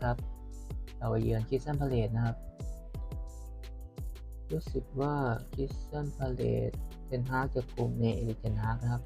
ครับ เราไปเยือนคิสซันพาเลตนะครับ รู้สึกว่าคิสซันพาเลตเทนฮากจะคุมเนเอริเทนฮากนะครับ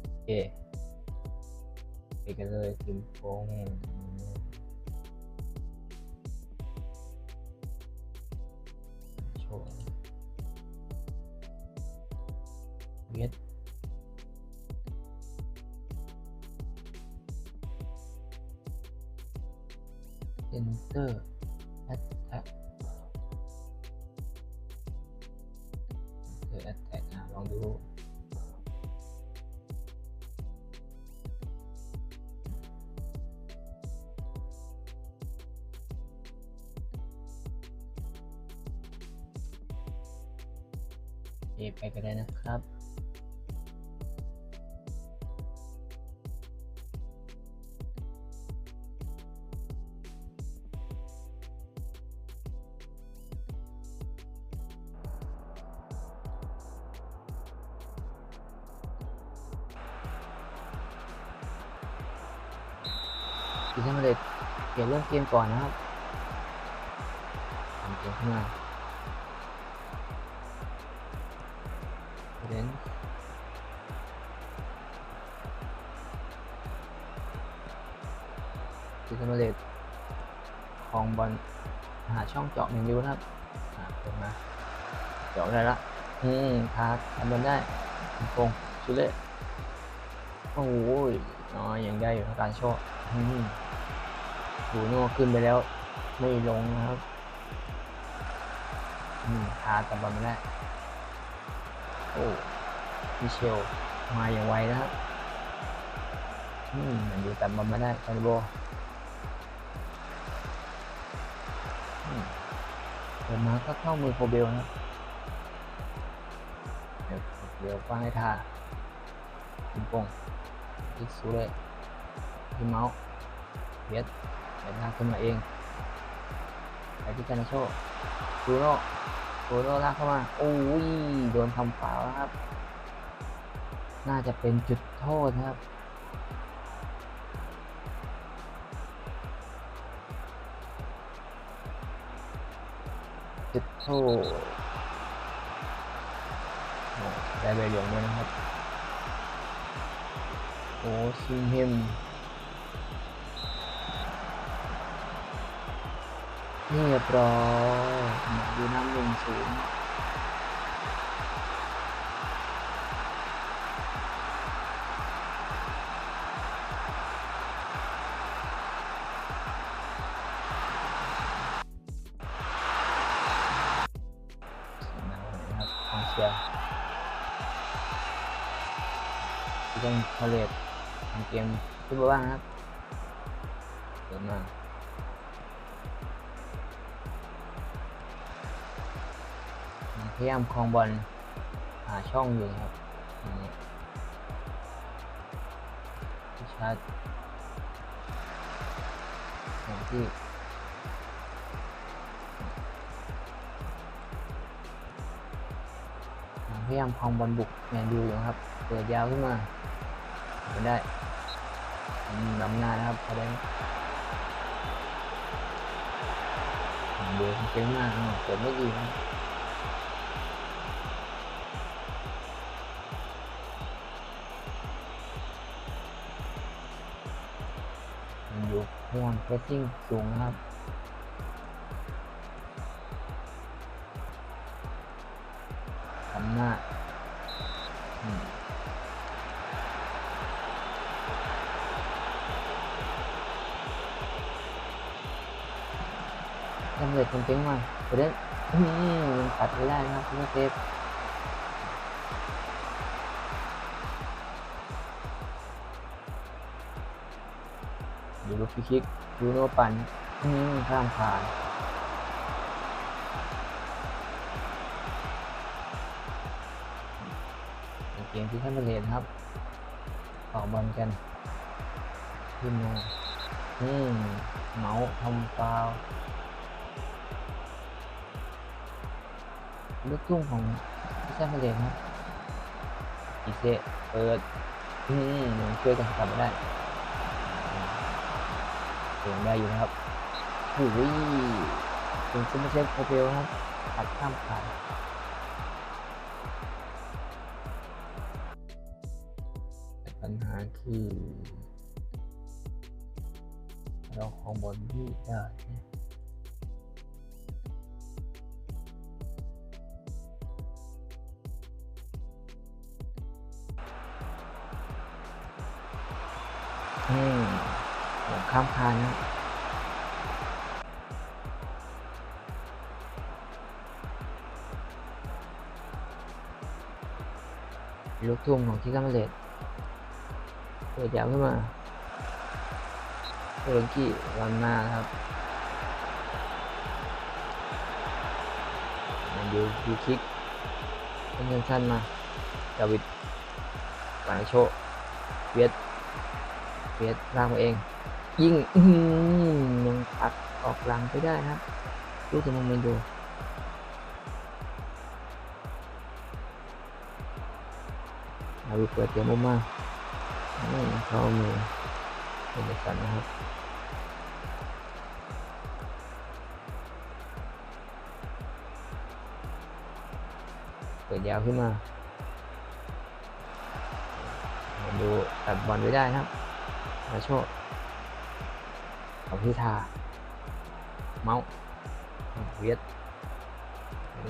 โอเคไปกันเลยทีมโปงโชว์เวียด อร์แอตแทกเออแอตแทกลองดูเอไปก็ได้นะครับ ทีมชาติมาเลเปลี่ยนเริ่มเกมก่อนนะครับทำเกมขึ้นมาเลนทีมชาติมาเลคลองบอลหาช่องเจาะเมนูนะครับอ่าเปิดมาเจาะได้ละอืมทาทำบอลได้โกงชุเล่โอ้ย อ๋อยังได้อยู่การโชว์บูโน่ขึ้นไปแล้ว ไม่ลงนะครับอืมทาตับบอลไม่ได้โอ้มิเชลมาอย่างไวนะครับอืมมันอยู่ตับบอลไม่ได้คาริโบเดินมาก็เข้ามือโคเบลนะเดี๋ยวเดี๋ยวฟังให้ทาคุณปง อีกสูเลยพี่เมาส์เบียดเดินหน้าขึ้นมาเองไปที่กานาโชบูโน่บูโน่ลากเข้ามาโอ้ยโดนทำฟาวล์แล้วครับ น่าจะเป็นจุดโทษครับจุดโทษได้ใบเหลืองด้วยนะครับ โอ้ซิมเฮมเรียบร้อยดูน้ำหนึ่งสูงนะ ขึ้นมาบ้างนะครับเดินมาพยายามคลองบอลหาช่องอยู่นะครับอย่างนี้ที่ชาร์จอย่างที่พยายามคลองบอลบุกแมนยูอยู่นะครับ เปิดยาวขึ้นมาไม่ได้อืม นำหน้านะครับประเด็นเด้ดูเก่งมากนะเปิดไม่ดีนะอยู่ห่วงเพรสซิ่งสูงนะครับ เต็งมาประเด็นอืมยังตัดไม่ได้นะครับคุณเซฟดูลูกฟรีคิกดูโนปันอืมข้ามผ่านเกมที่ท่านมาเรียนครับต่อบอลกันขึ้นมาอืมเมาส์ทำฟาว ลูกทุ่งของที่ท่านเรียนครับอีเซเปิดอืมช่วยกันกลับมาได้ยังได้อยู่นะครับโอ้ยถึงซุปเปอร์เชฟโคเปลครับตัดข้ามขาปัญหาคือเราของบอลที่ได้ คานนะลูกทุ่งของที่กัมเลตเปิดยาวขึ้นมาโซลกี้วันหน้าครับมาดูฟีคิกเป็นเงินสั้นมาดาวิดปานโชเวียดเวียดร่างมาเอง ยิงอื้อหือยังปัดออกหลังไปได้ครับลูกจะมองมันดูดาวิเปิดเกมมุมมาไม่เข้ามือเป็นสันนะครับเปิดยาวขึ้นมาดูตัดบอลไว้ได้ครับมาโชด เอาพิธาเมาส์เวียด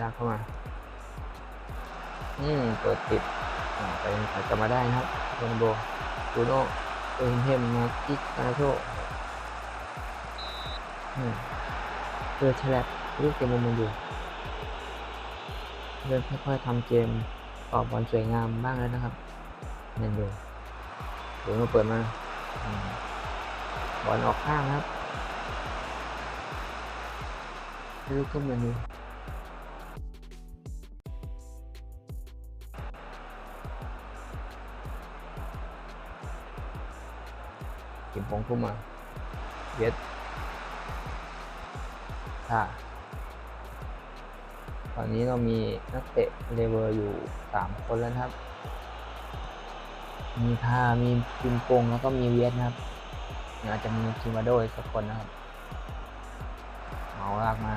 ลากเข้ามา อืมเปิดติดไปตัดกลับมาได้นะครับโรนลโดบูโน่เอินเทมมาคิกมาโชอืมเปิดแฉลบลูกเกมมุมมันอยู่เริ่มค่อยๆทำเกมออกบอลสวยงามบ้างแล้วนะครับเนนดูเดี๋ยวมาเปิดมา บอลออกข้างครับลูกทุ่มเมนูเก็บปองทุ่มมาเวทท่าตอนนี้เรามีนักเตะเลเวอร์อยู่สามคนแล้วครับ มีทามีปิมปงแล้วก็มีเวียดนะครับ อาจจะมีคิมาโดอีกสักคนนะครับเมาลากมา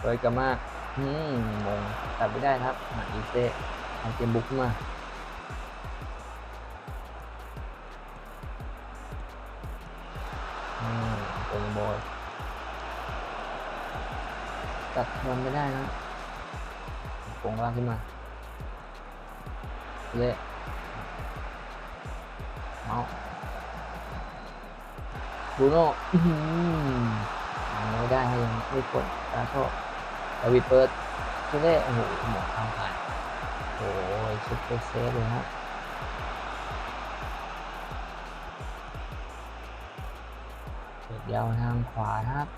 เปิดกลับมาอืมมงตัดไม่ได้ครับมาอีเซ่ทำเกมบุกมาอืมเป็นบอยตัดบอลไม่ได้นะปงลากขึ้นมาเละเมา บูโน่อื้อหือยังไม่ได้ให้ยังไม่กดตาโชคดาวิดเปิดเล่โอ้โหหมดทางผ่านโอ้ยซุปเปอร์เซฟเลยฮะเปิดยาวทางขวานะครับ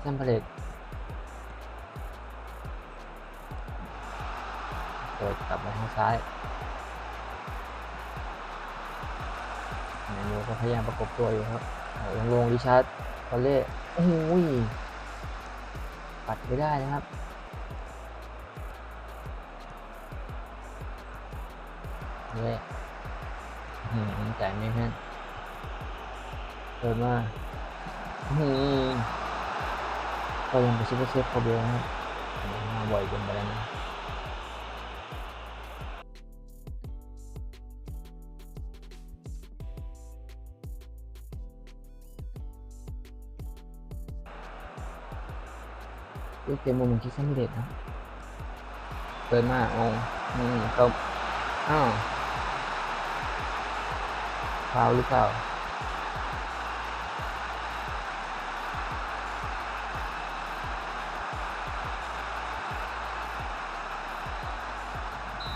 เส้นผลิตเปิดกลับมาทางซ้ายเมนูก็พยายามประกบตัวอยู่ครับ ลงลงดิชาร์ดคอลเล่โอ้ยปัดไม่ได้นะครับเละหืมจ่ไม่แม่นเปิดมาหืมก็ยังเป็นซูเปอร์เซฟโคเบลนะครับมาบ่อยเกินไปแล้วนะ ลูกเตะมุมมันคิดสำเร็จนะเปิดมาโอ้อืมตบอ้าวฟาวหรือเปล่า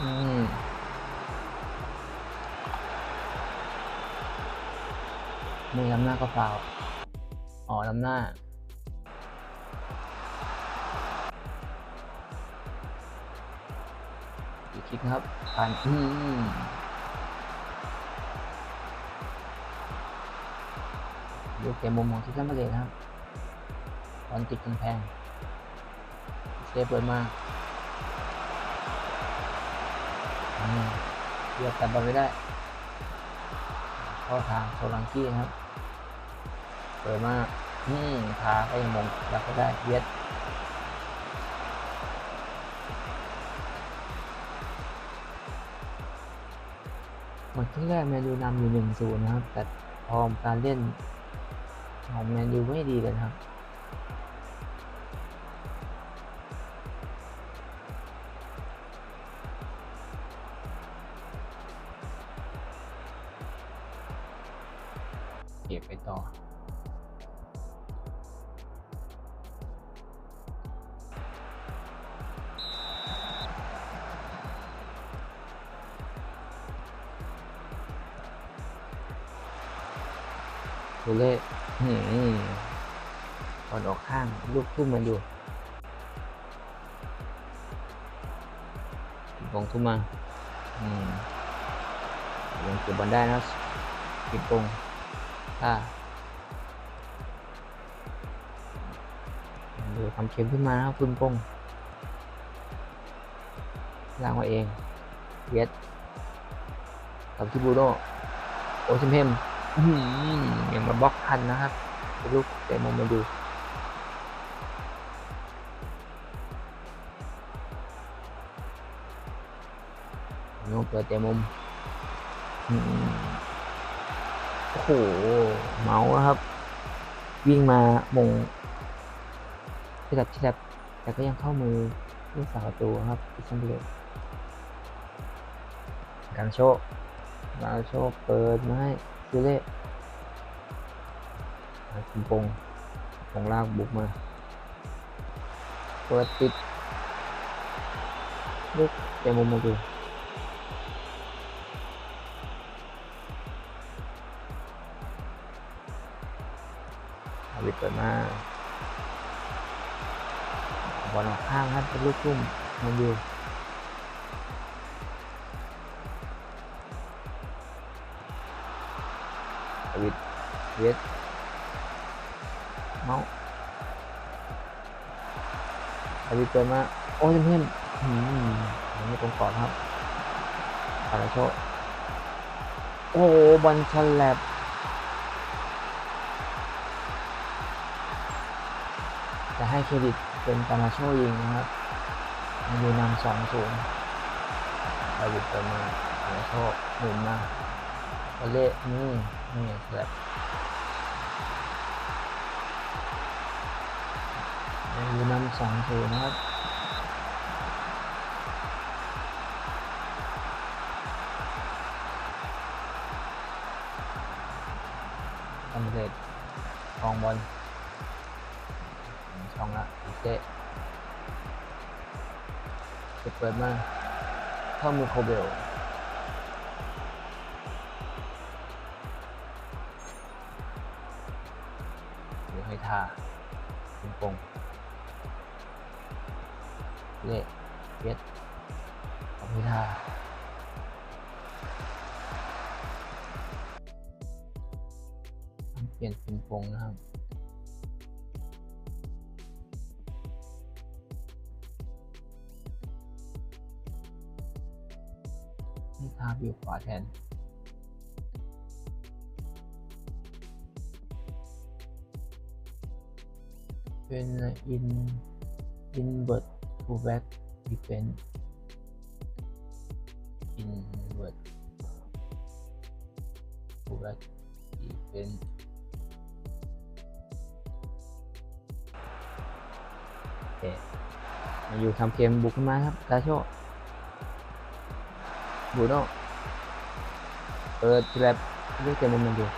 อืมมือล้ำหน้าก็ฟาวอ๋อล้ำหน้า คลิกนะครับผ่านอืมดูเกมมุมของที่ซ้ำมาเลยนะครับตอนติดกำแพงเซฟเปิดมาอืมเลือกตัดบอลไม่ได้เข้าทางโซลังกี้นะครับโซปิดมาอืมพาก็ยังมงรับก็ได้เวียด หมดที่แรกแมนยูนำอยู่หนึ่งศูนย์นะครับ แต่พอการเล่นของแมนยูไม่ดีเลยครับ ดูเล่หืมก่อนออกข้างลูกทุ่มมันอยู่กองทุ่มมาอืมยังเก็บบอลได้นะปิดกงถ้าดูทำเข็มขึ้นมานะครับคุณปงล่างมาเองเวสกับที่บูโน่โอชิมเพมอื้อหือ ยังมาบล็อกทันนะครับลูกเตะมุมมาดูโน้เปิดเตะมุมโอ้โห เมาส์ครับ วิ่งมามงที่ดับที่ดับแต่ก็ยังเข้ามือลูกสาวประตูครับอิซันเบลการโชคการโชคเปิดมาให้ ซิเล่คุณปงปงลากบุกมา เปิดติดลูกเตะมุมมาดูอาวิดเปิดมาบอลออกข้างครับเป็นลูกทุ่มมันอยู่ เวสเมาส์อาวิเปิดมาโอ้ยเพื่อนอืมยังไม่ตรงกรอบครับคาราโชโอ้บอลฉลับจะให้เครดิตเป็นกามาโชยิงนะครับมันอยู่นำสองศูนย์อาวิเปิดมาคาราโชหมุนมาโอเล่นี่นี่ฉลับ ยังอยู่นำสองศูนย์นะครับสำเร็จครองบอลช่องละอีเตะจะเปิดมาเข้ามือโคเบลหรือให้ท่าคุณปง เละเย็ดขอบคุณท่าต้องเปลี่ยนเป็นปงนะครับให้ทาวิวขวาแทนเป็นอินอินเบิร์ตฟูลแบ็กดิเฟนอินเบิร์ ตฟูลแบ็กดิเฟนโอเคมาอยู่ทำเกมบุกขึ้นมาครับกาโชบูโน่เปิดแบบลูกเกมมุมมันอยู่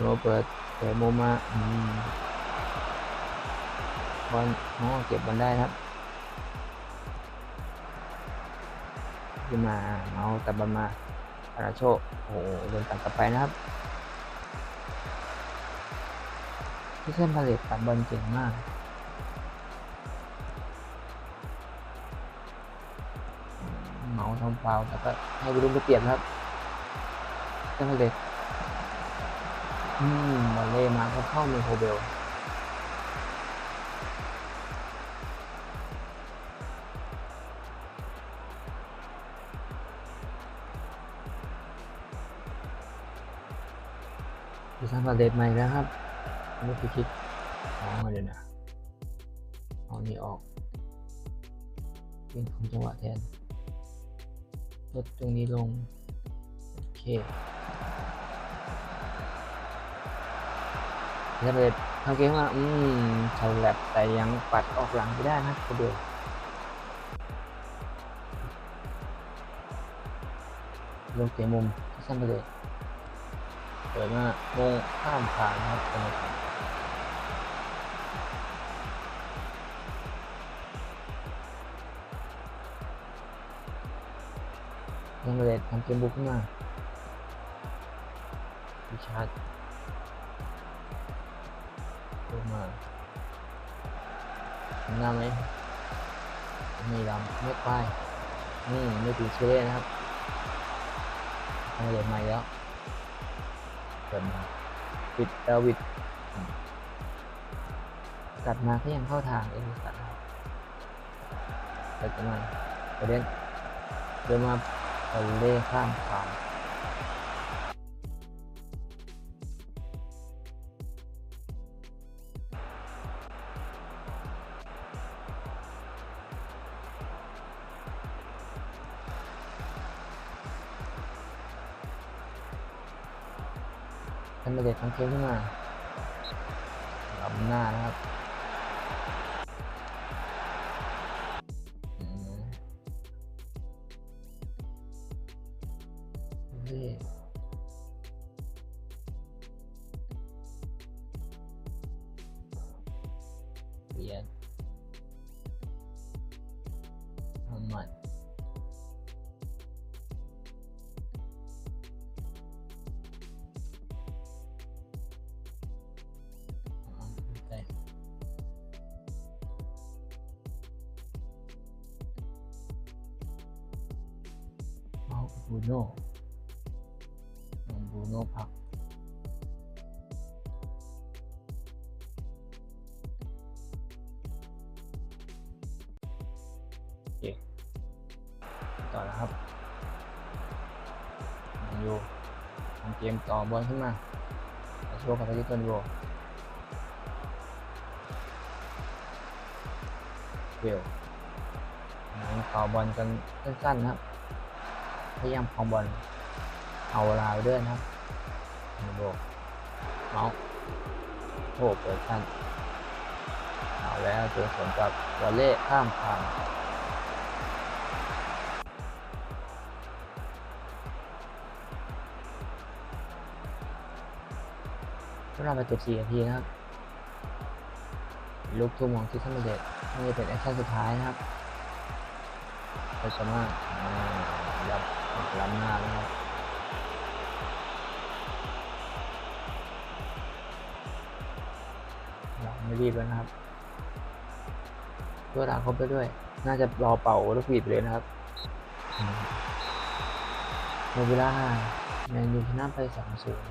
โรเบิร์ต เตะมุมมาอบอลอ๋อเก็บบอลได้ครับ ขึ้นมาเอาแต่บอลมาอาราโชโอ้โหโดนตัดกลับไปนะครับที่เส้นพาเลตตัดบอลเก่งมากเมาทำฟาวล์แต่ก็ให้ไปรุ่นไปเปลี่ยนครับเส้นพาเลต อืมบอลเล่มาเข้าเมโคเบลดูสร้างประเด็นใหม่แล้วครับไม่พิคิดอ๋อเดี๋ยวนะเอานี่ออกเป็นของจังหวะแทน ลดตรงนี้ลง โอเค แล้วเลยทางเกมว่าอืมฉลับแต่ยังปัดออกหลังไม่ได้นะกระเดือลงเกมมุมที่สั้นไปเลยเปิดมาลงข้ามผ่านนะครับตรงนี้ยังไม่ได้ทำเกมบุกขึ้นมาวิชาร์ หน้าไหมมีลำไม่ป้ายนี่ไม่ถึงเชเล่นะครับทำเด็ดใหม่แล้วเปิดมาปิดดาวิดกัดมาก็ยังเข้าทางเองสัตว์ครับเปิดมาประเด็นเดินมาเอาเล่ข้ามผ่า นทำเด็ดทำเกมขึ้นมาลำหน้านะครับ บรูโน่เอาบรูโน่พักต่อแล้วครับแมนยูทำเกมต่อบอลขึ้นมาแต่ช่วงกับที่ต้นโยเวลต่อบอลกันสั้นๆนะครับ พยายามคลองบอลเอาเวลาไปด้วยนะครับโบเมาส์โอ้เปิดสั้นเอาแล้วเจอสวนกับวอลเล่ข้ามผ่านก็เราไปเก็บสี่นาทีนะครับลูกทุ่มของที่ท่านเด็ดนี่เป็นแอคชั่นสุดท้ายนะครับไปสมารถยับ ล้ำหน้านะครับเราไม่รีบแล้วนะครับตัวดางครบไปด้วย น่าจะรอเป่าลูกบีดเลยนะครับโมบิล่าแมนยูชนะไปสองศูนย์